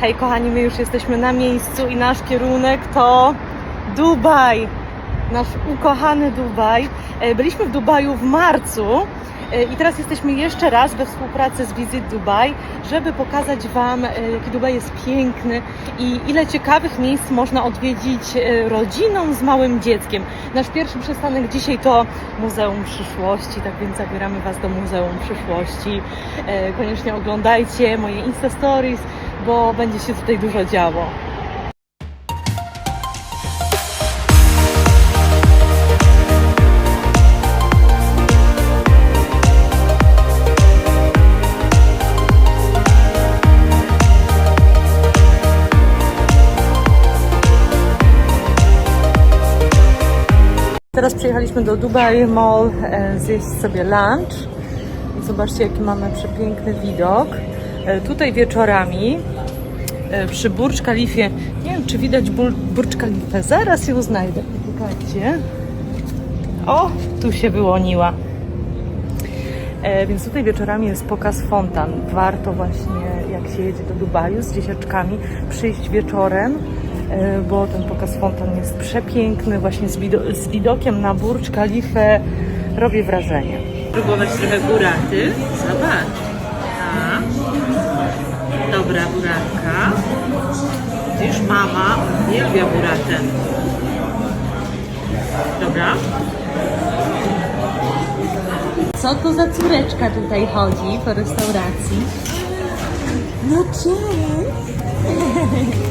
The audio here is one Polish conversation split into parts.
Hej kochani, my już jesteśmy na miejscu i nasz kierunek to Dubaj. Nasz ukochany Dubaj. E, Byliśmy w Dubaju w marcu e, i teraz jesteśmy jeszcze raz we współpracy z Visit Dubai, żeby pokazać Wam, e, jaki Dubaj jest piękny i ile ciekawych miejsc można odwiedzić rodziną z małym dzieckiem. Nasz pierwszy przystanek dzisiaj to Muzeum Przyszłości, tak więc zabieramy Was do Muzeum Przyszłości. Koniecznie oglądajcie moje Insta Stories, bo będzie się tutaj dużo działo. Teraz przyjechaliśmy do Dubai Mall e, zjeść sobie lunch. I zobaczcie, jaki mamy przepiękny widok. E, Tutaj wieczorami e, przy Burcz Kalifie, nie wiem czy widać Bur- Burcz Kalifę, zaraz ją znajdę. Poczekajcie. O, tu się wyłoniła. E, więc tutaj wieczorami jest pokaz fontan. Warto właśnie, jak się jedzie do Dubaju z dzieciaczkami, przyjść wieczorem, e, bo ten pokaz fontan jest przepiękny, właśnie z, wido- z widokiem na Burcz Kalifę robi wrażenie. Próbować trochę buraty. Zobacz. Dobra buratka. Widzisz, mama uwielbia buratę. Dobra. Co to za córeczka tutaj chodzi po restauracji? No cześć!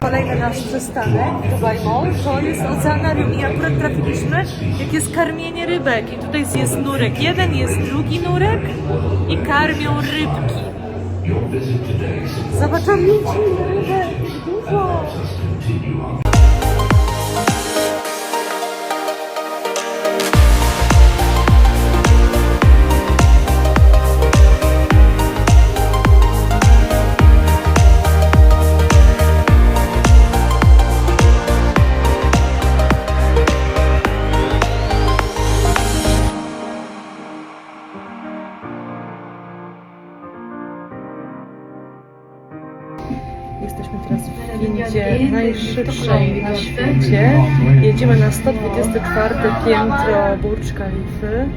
Kolejny nasz przystanek, Dubai Mall, to jest oceanarium i akurat trafiliśmy, jak jest karmienie rybek. I tutaj jest nurek jeden, jest drugi nurek i karmią rybki. Zobaczymy rybek, dużo! Jesteśmy teraz w windzie najszybszej na świecie. Jedziemy na 124 piętro Burcz Kalify.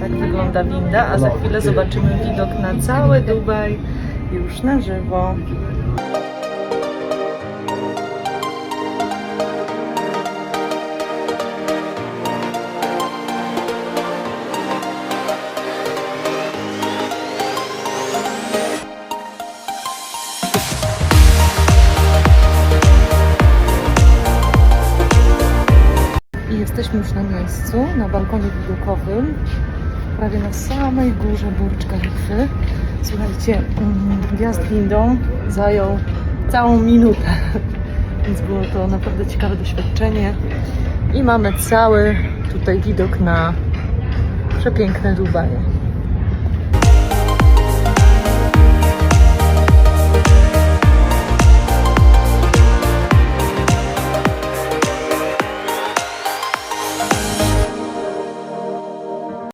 Tak wygląda winda, a za chwilę zobaczymy widok na cały Dubaj już na żywo. I jesteśmy już na miejscu, na balkonie widokowym, prawie na samej górze Burcz Kalify. Słuchajcie, mm, wjazd windą zajął całą minutę, więc było to naprawdę ciekawe doświadczenie. I mamy cały tutaj widok na przepiękne Dubaje.